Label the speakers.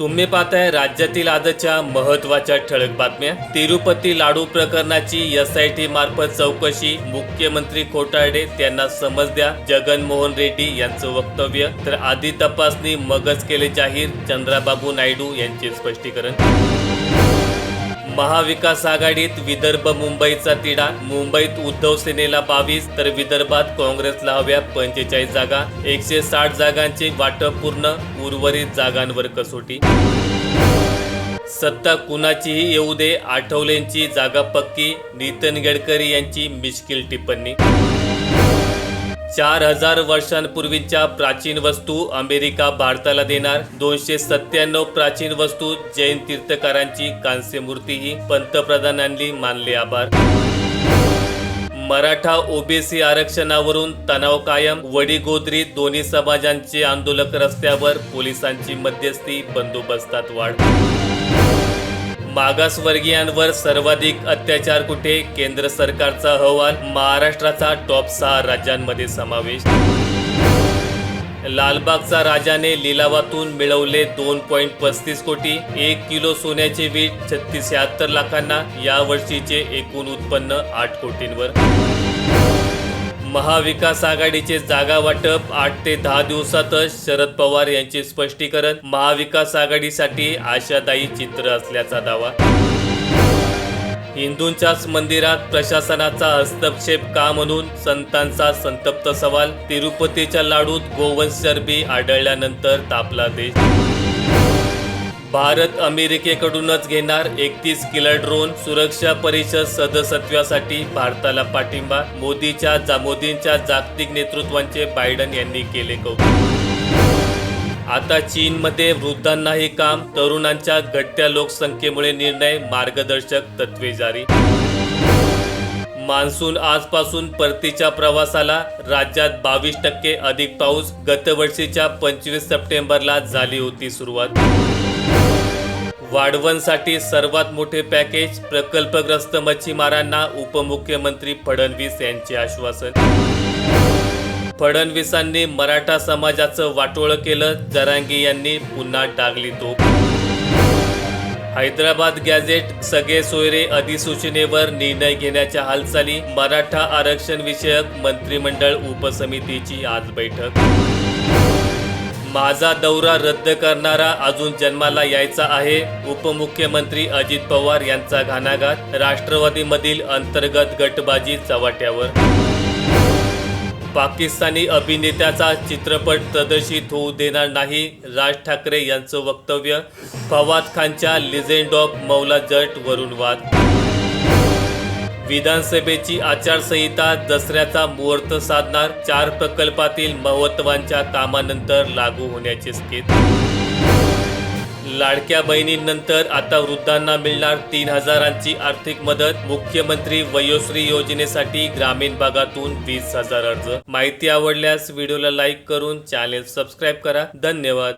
Speaker 1: तुम्ही पाहताय राज्यातील आजच्या महत्त्वाच्या ठळक बातम्या. तिरुपती लाडू प्रकरणाची एस आय टी मार्फत चौकशी मुख्यमंत्री खोटारडे त्यांना समज द्या जगनमोहन रेड्डी यांचं वक्तव्य. तर आधी तपासणी मगच केले जाहीर चंद्राबाबू नायडू यांचे स्पष्टीकरण. महाविकास आघाडीत विदर्भ मुंबईचा तिढा. मुंबईत उद्धव सेनेला बावीस तर विदर्भात काँग्रेसला हव्या पंचेचाळीस जागा. एकशे साठ जागांचे वाटप पूर्ण उर्वरित जागांवर कसोटी. सत्ता कुणाचीही येऊ दे आठवलेंची जागा पक्की नितीन गडकरी यांची मिश्किल टिप्पणी. चार हजार वर्षांपूर्वीच्या प्राचीन वस्तू अमेरिका भारताला देणार. दोनशे सत्त्याण्णव प्राचीन वस्तू जैन तीर्थकारांची कांस्य मूर्तीही पंतप्रधानांनी मानले आभार. मराठा ओबीसी आरक्षणावरून तणाव कायम. वडीगोद्री दोन्ही समाजांचे आंदोलक रस्त्यावर पोलिसांची मध्यस्थी बंदोबस्तात वाढ. मागासवर्गीयांवर सर्वाधिक अत्याचार कुठे? केंद्र सरकारचा अहवाल महाराष्ट्राचा टॉप सहा राज्यांमध्ये समावेश. लालबागचा राजाने लिलावातून मिळवले दोन पॉईंट पस्तीस कोटी. एक किलो सोन्याचे वीट छत्तीस शहात्तर लाखांना या वर्षीचे एकूण उत्पन्न आठ कोटींवर. महाविकास आघाडीचे जागा वाटप आठ ते दहा दिवसातच शरद पवार यांचे स्पष्टीकरण महाविकास आघाडीसाठी आशादायी चित्र असल्याचा दावा. हिंदूंच्याच मंदिरात प्रशासनाचा हस्तक्षेप का म्हणून संतांचा संतप्त सवाल? तिरुपतीच्या लाडूत गोवंश चरबी आढळल्यानंतर तापला देश. भारत अमेरिकेकडूनच घेणार एकतीस किलर ड्रोन सुरक्षा परिषद सदस्यत्वासाठी भारताला पाठिंबा. मोदीच्या जा मोदींच्या जागतिक नेतृत्वांचे बायडन यांनी केले कौतुक. आता चीनमध्ये वृद्धांनाही काम तरुणांच्या घटत्या लोकसंख्येमुळे निर्णय मार्गदर्शक तत्वे जारी. मान्सून आजपासून परतीच्या प्रवासाला राज्यात बावीस टक्के अधिक पाऊस गतवर्षीच्या पंचवीस सप्टेंबरला झाली होती सुरुवात. वाढवणसाठी सर्वात मोठे पॅकेज प्रकल्पग्रस्त मच्छीमारांना उपमुख्यमंत्री फडणवीस यांचे आश्वासन. फडणवीसांनी मराठा समाजाचं वाटोळं केलं जरांगी यांनी पुन्हा टाकली तो हैदराबाद गॅझेट सगळे सोयरे अधिसूचनेवर निर्णय घेण्याच्या हालचाली मराठा आरक्षण विषयक मंत्रिमंडळ उपसमितीची आज बैठक. माझा दौरा रद्द करणारा अजून जन्माला यायचा आहे उपमुख्यमंत्री अजित पवार यांचा घाणाघात राष्ट्रवादीमधील अंतर्गत गटबाजी चव्हाट्यावर. पाकिस्तानी अभिनेत्याचा चित्रपट प्रदर्शित होऊ देणार नाही राज ठाकरे यांचं वक्तव्य फवाद खानच्या लिजेंड ऑफ मौला जट वरून वाद विधानसभेची आचारसंहिता दसऱ्याचा मुहूर्त साधणार चार प्रकल्पातील महत्वांच्या कामानंतर लागू होण्याचे स्केच. लाडक्या बहिणींनंतर आता वृद्धांना मिळणार तीन हजारांची आर्थिक मदत. मुख्यमंत्री वयोश्री योजनेसाठी ग्रामीण भागातून वीस हजार अर्ज. माहिती आवडल्यास व्हिडिओला लाईक करून चॅनेल सबस्क्राईब करा. धन्यवाद.